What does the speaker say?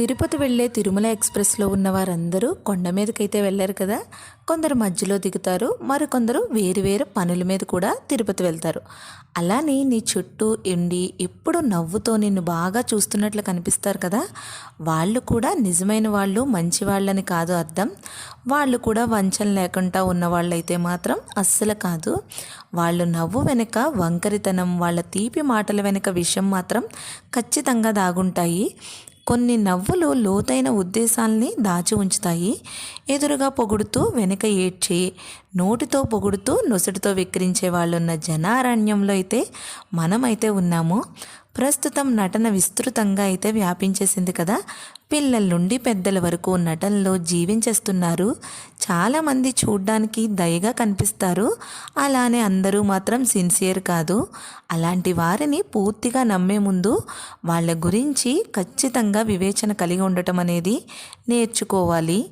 తిరుపతి వెళ్ళే తిరుమల ఎక్స్ప్రెస్లో ఉన్న వారందరూ కొండ మీదకైతే వెళ్ళారు కదా. కొందరు మధ్యలో దిగుతారు మరికొందరు వేరు వేరు పనుల మీద కూడా తిరుపతి వెళ్తారు. అలానే నీ చుట్టూ ఉండి ఎప్పుడు నవ్వుతో నిన్ను బాగా చూస్తున్నట్లు కనిపిస్తారు కదా. వాళ్ళు కూడా నిజమైన వాళ్ళు మంచి వాళ్ళని కాదు అర్థం. వాళ్ళు కూడా వంచన లేకుండా ఉన్న వాళ్ళైతే మాత్రం అస్సలు కాదు. వాళ్ళు నవ్వు వెనుక వంకరితనం వాళ్ళ తీపి మాటల వెనుక విషయం మాత్రం ఖచ్చితంగా దాగుంటాయి. కొన్ని నవ్వులు లోతైన ఉద్దేశాల్ని దాచి ఉంచుతాయి. ఎదురుగా పొగుడుతూ వెనక ఏడ్చి నోటితో పొగుడుతూ నొసటితో విక్రించే వాళ్ళున్న జనారణ్యంలో అయితే మనమైతే ఉన్నాము. ప్రస్తుతం నటన విస్తృతంగా అయితే వ్యాపించేసింది కదా. పిల్లల నుండి పెద్దల వరకు నటనలో జీవించేస్తున్నారు. చాలామంది చూడ్డానికి దయగా కనిపిస్తారు. అలానే అందరూ మాత్రం సిన్సియర్ కాదు. అలాంటి వారిని పూర్తిగా నమ్మే ముందు వాళ్ళ గురించి ఖచ్చితంగా వివేచన కలిగి ఉండటం అనేది నేర్చుకోవాలి.